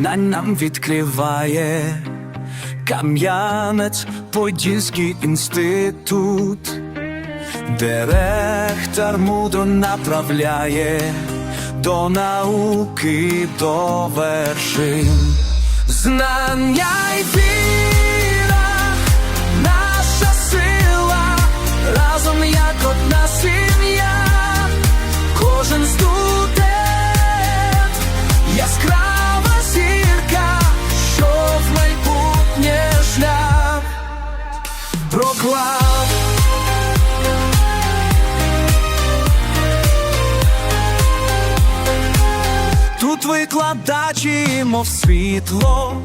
знань нам відкриває Кам'янець Подільський інститут, Директор мудро направляє до науки до вершин. Знання й віра, проклав. Тут викладачі, мов світло,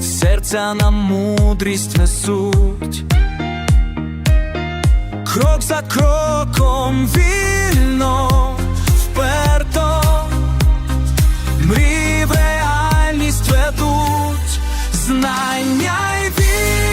серця нам мудрість несуть, крок за кроком вільно, вперто, мрій в реальність ведуть, знання й віра.